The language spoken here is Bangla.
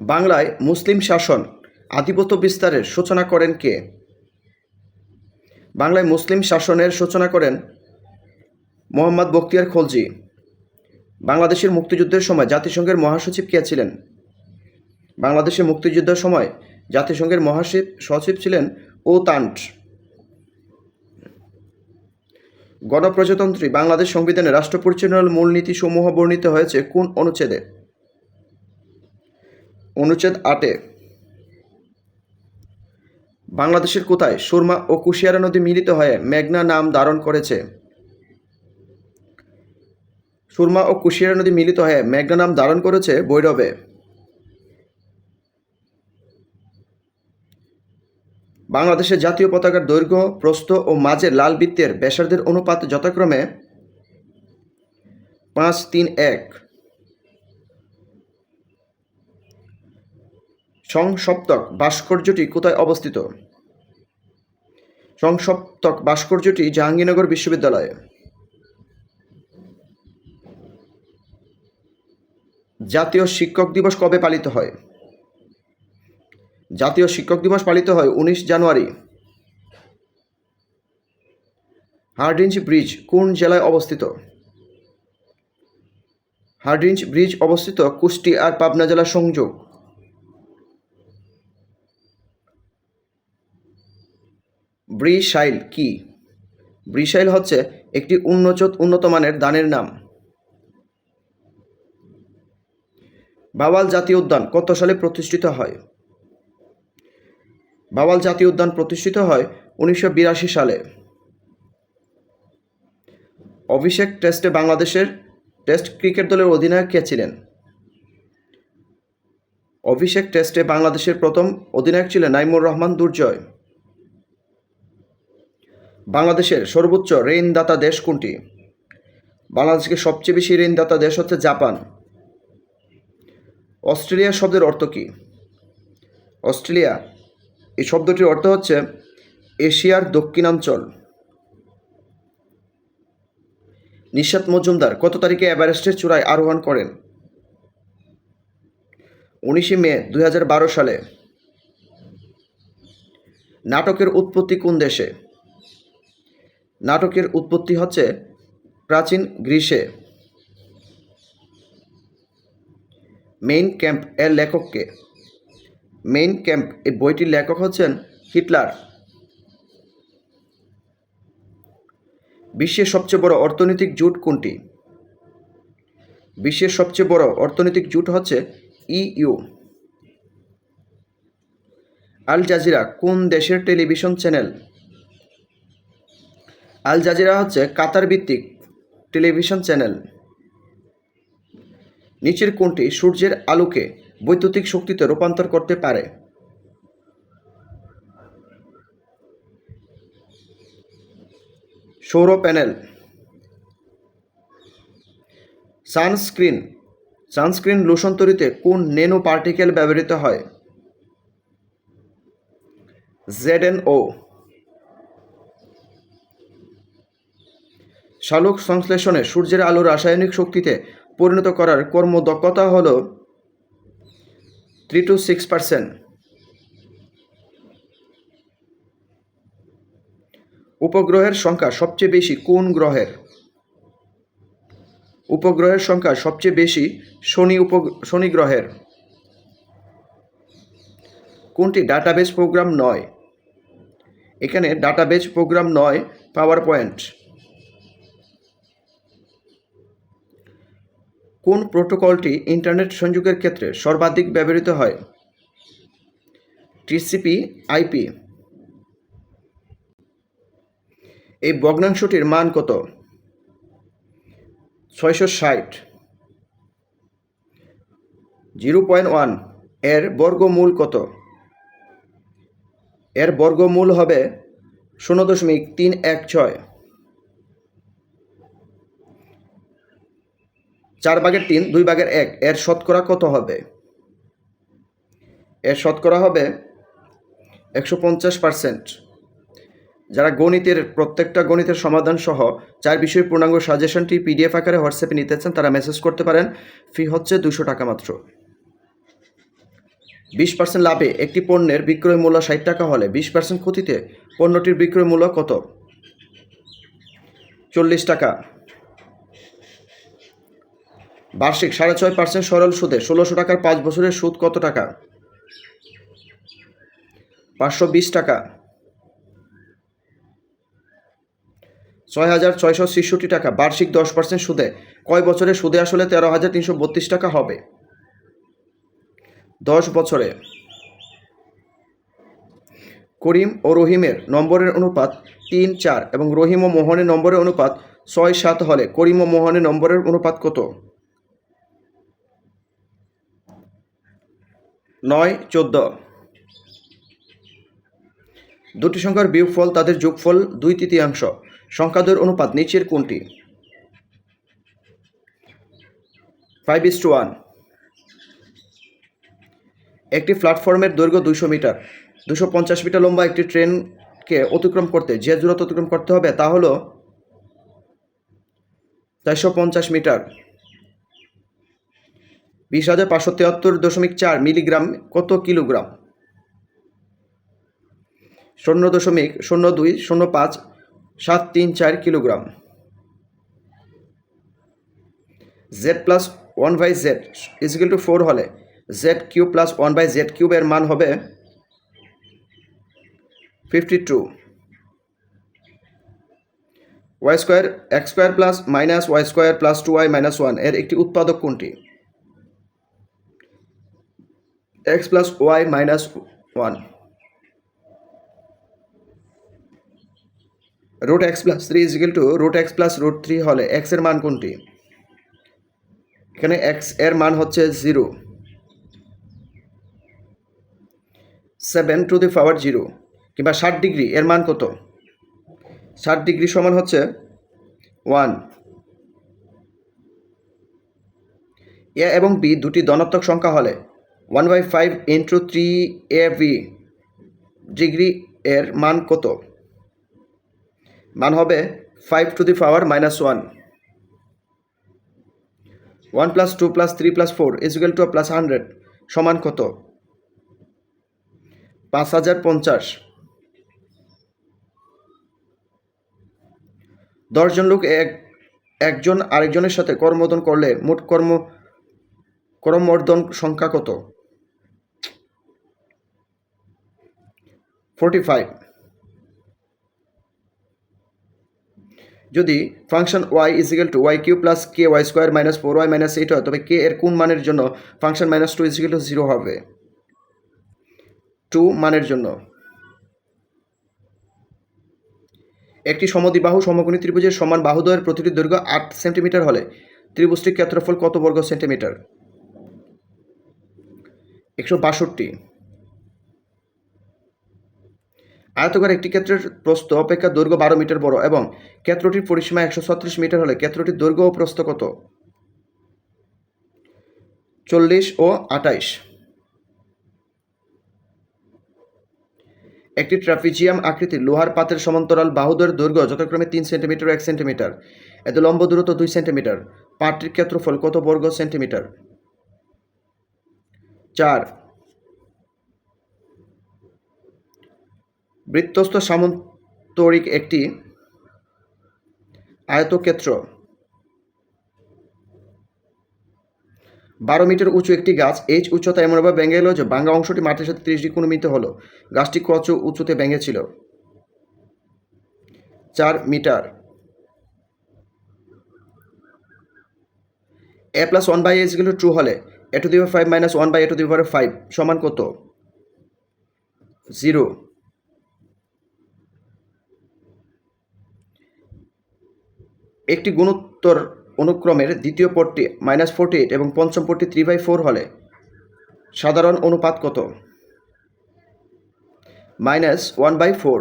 বাংলায় মুসলিম শাসন আধিপত্য বিস্তারের সূচনা করেন কে? বাংলায় মুসলিম শাসনের সূচনা করেন মোহাম্মদ বখতিয়ার খলজি। বাংলাদেশের মুক্তিযুদ্ধের সময় জাতিসংঘের মহাসচিব কে ছিলেন? বাংলাদেশের মুক্তিযুদ্ধের সময় জাতিসংঘের মহাসচিব সচিব ছিলেন ও তান্ট। গণপ্রজাতন্ত্রী বাংলাদেশ সংবিধানে রাষ্ট্র পরিচালনার মূলনীতি সমূহ বর্ণিত হয়েছে কোন অনুচ্ছেদে? অনুচ্ছেদ আটে। বাংলাদেশের কোথায় সুরমা ও কুশিয়ারা নদী মিলিত হয়ে মেঘনা নাম ধারণ করেছে? সুরমা ও কুশিয়ারা নদী মিলিত হয়ে মেঘনা নাম ধারণ করেছে বৈরবে বাংলাদেশের জাতীয় পতাকার দৈর্ঘ্য, প্রস্থ ও মাঝের লাল বৃত্তের ব্যাসার্ধের অনুপাত যথাক্রমে পাঁচ তিন এক। সংসপ্তক ভাস্কর্যটি কোথায় অবস্থিত? সংসপ্তক ভাস্কর্যটি জাহাঙ্গীরনগর বিশ্ববিদ্যালয়ে। জাতীয় শিক্ষক দিবস কবে পালিত হয়? জাতীয় শিক্ষক দিবস পালিত হয় উনিশ জানুয়ারি। হার্ডিঞ্জ ব্রিজ কোন জেলায় অবস্থিত? হার্ডিঞ্জ ব্রিজ অবস্থিত কুষ্টি আর পাবনা জেলার সংযোগ। ব্রিশাইল কি? ব্রিশাইল হচ্ছে একটি উন্নত উন্নত মানের ধানের নাম। বাওয়াল জাতীয় উদ্যান কত সালে প্রতিষ্ঠিত হয়? বাওয়াল জাতীয় উদ্যান প্রতিষ্ঠিত হয় উনিশশো বিরাশি সালে। অভিষেক টেস্টে বাংলাদেশের টেস্ট ক্রিকেট দলের অধিনায়ক কে ছিলেন? অভিষেক টেস্টে বাংলাদেশের প্রথম অধিনায়ক ছিলেন নাইমুর রহমান দুর্জয়। বাংলাদেশের সর্বোচ্চ ঋণদাতা দেশ কোনটি? বাংলাদেশকে সবচেয়ে বেশি ঋণদাতা দেশ হচ্ছে জাপান। অস্ট্রেলিয়া শব্দের অর্থ কী? অস্ট্রেলিয়া, এই শব্দটির অর্থ হচ্ছে এশিয়ার দক্ষিণাঞ্চল। নিশাত মজুমদার কত তারিখে এভারেস্টের চূড়ায় আরোহণ করেন? উনিশে মে দু হাজার বারো সালে। নাটকের উৎপত্তি কোন দেশে? নাটকের উৎপত্তি হচ্ছে প্রাচীন গ্রীসে মেইন ক্যাম্প এর লেখককে। মেইন ক্যাম্প এই বইটির লেখক হচ্ছেন হিটলার। বিশ্বের সবচেয়ে বড় অর্থনৈতিক জোট কোনটি? বিশ্বের সবচেয়ে বড় অর্থনৈতিক জোট হচ্ছে ইইউ আল জাজিরা কোন দেশের টেলিভিশন চ্যানেল আল জাজিরা হচ্ছে কাতার ভিত্তিক টেলিভিশন চ্যানেল। নিচের কোনটি সূর্যের আলোকে বৈদ্যুতিক শক্তিতে রূপান্তর করতে পারে। সৌর প্যানেল। সানস্ক্রিন। সানস্ক্রিন লোশন তৈরিতে কোন নেনো পার্টিকেল ব্যবহৃত হয়? Z N O. শালক সংশ্লেষণে সূর্যের আলো রাসায়নিক শক্তিতে পরিণত করার কর্মদক্ষতা হল থ্রি টু সিক্স পার্সেন্ট উপগ্রহের সংখ্যা সবচেয়ে বেশি কোন গ্রহের? উপগ্রহের সংখ্যা সবচেয়ে বেশি শনি উপ শনি গ্রহের। কোনটি ডাটাবেস প্রোগ্রাম নয়? এখানে ডাটাবেস প্রোগ্রাম নয় পাওয়ার পয়েন্ট কোন প্রোটোকলটি ইন্টারনেট সংযোগের ক্ষেত্রে সর্বাধিক ব্যবহৃত হয়? TCP, IP. এই ভগ্নাংশটির মান কত? ছয়শো ষাট। Zero point one. এর বর্গমূল কত? এর বর্গমূল হবে শূন্য দশমিক তিন এক ছয়। চার ভাগের তিন, দুই ভাগের এক, এর শতকরা কত হবে? এর শতকরা হবে একশো পঞ্চাশ পার্সেন্ট। যারা গণিতের, প্রত্যেকটা গণিতের সমাধান সহ চার বিষয় পূর্ণাঙ্গ সাজেশনটি পিডিএফ আকারে হোয়াটসঅ্যাপে নিতে চান, তারা মেসেজ করতে পারেন। ফি হচ্ছে দুশো টাকা মাত্র। বিশ পার্সেন্ট লাভে একটি পণ্যের বিক্রয় মূল্য ষাট টাকা হলে বিশ পার্সেন্ট ক্ষতিতে পণ্যটির বিক্রয় মূল্য কত? চল্লিশ টাকা। বার্ষিক সাড়ে ছয় পার্সেন্ট সরল সুদে ষোলোশো টাকার পাঁচ বছরের সুদ কত টাকা? পাঁচশো বিশ টাকা। ছয় হাজার ছয়শো ছেষট্টি টাকা। বার্ষিক দশ পার্সেন্ট সুদে। কয় বছরে সুদে আসলে তেরো হাজার তিনশো বত্রিশ টাকা হবে? দশ বছরে। করিম ও রহিমের নম্বরের অনুপাত তিন চার এবং রহিম ও মোহনের নম্বরের অনুপাত ছয় সাত হলে করিম ও মোহনের নম্বরের অনুপাত কত? নয়, চোদ্দ। দুটি সংখ্যার বিয়োগফল তাদের যোগফল দুই তৃতীয়াংশ। সংখ্যাদের অনুপাত নিচের কোনটি? ফাইভ ইস টু ওয়ান একটি প্ল্যাটফর্মের দৈর্ঘ্য দুশো মিটার। দুশো পঞ্চাশ মিটার লম্বা একটি ট্রেনকে অতিক্রম করতে যে দূরত্ব অতিক্রম করতে হবে তা হলো চারশো পঞ্চাশ মিটার। বিশ হাজার পাঁচশো তিয়াত্তর দশমিক চার মিলিগ্রাম, কত কিলোগ্রাম? শূন্য দশমিক, শূন্য দুই, শূন্য পাঁচ, সাত তিন চার kilogram. Z plus one by Z equal two four হলে Z cube plus one by Z কিউবের মান হবে fifty two Y square X square plus minus Y square plus two Y minus ওয়ানের একটি উৎপাদক কোনটি? X plus Y minus one root X plus three equal two root X plus root three হলে এক্সের মান কোনটি? এখানে এক্সের মান হচ্ছে zero seven two the power zero কিংবা ষাট ডিগ্রি এর মান কত? ষাট ডিগ্রি সমান হচ্ছে ওয়ান এ এবং বি দুটি ধনাত্মক সংখ্যা হলে one by five into three A B degree এর মান কত? মান হবে five two the power minus one. One plus two plus three plus four equal two plus hundred, সমান কত? পাঁচ হাজার পঞ্চাশ। দশজন লোক এক, একজন আরেকজনের সাথে কর্মদন করলে মোট কর্ম করমর্দন সংখ্যা কত? ফোরটি ফাইভ যদি function Y equal two Y Q plus K Y square minus four Y minus eight হয়, তবে কে এর কোন মানের জন্য function minus two equal two zero হবে? টু মানের জন্য। একটি সমদ্বিবাহু সমকোণী ত্রিভুজের সমান বাহুদ্বয়ের প্রতিটি দৈর্ঘ্য আট সেন্টিমিটার হলে ত্রিভুজটির ক্ষেত্রফল কত বর্গ সেন্টিমিটার? একশো বাষট্টি। আয়তকার একটি ক্ষেত্রের প্রস্থ অপেক্ষা দৈর্ঘ্য বারো মিটার বড় এবং ক্ষেত্রটির পরিসীমা একশো ছত্রিশ মিটার হলে ক্ষেত্রটির দৈর্ঘ্য ও প্রস্থ কত? চল্লিশ ও আটাইশ একটি ট্রাফিজিয়াম আকৃতির লোহার পাতের সমান্তরাল বাহুদের দৈর্ঘ্য যথাক্রমে তিন সেন্টিমিটার এক সেন্টিমিটার। এতে লম্ব দূরত্ব দুই সেন্টিমিটার। পাতটির ক্ষেত্রফল কত বর্গ সেন্টিমিটার? চার। বৃত্তস্থ সামন্তরিক একটি আয়তক্ষেত্র বারো মিটার উঁচু একটি গাছ। এইচ উচ্চতা এমনভাবে ভেঙে এলো যে ভাঙ্গা অংশটি মাটির সাথে তিরিশ ডিগ্রি কোণমিত হলো। গাছটি কত উঁচুতে ভেঙেছিল চার metre. A plus one by S গেল ট্রু হলে A two the power five minus one by A two the power five সমান কত? জিরো একটি গুণোত্তর অনুক্রমের দ্বিতীয় পদটি মাইনাস ফোরটি এইট এবং পঞ্চম পদটি থ্রি বাই ফোর হলে। সাধারণ অনুপাত কত? Minus one by four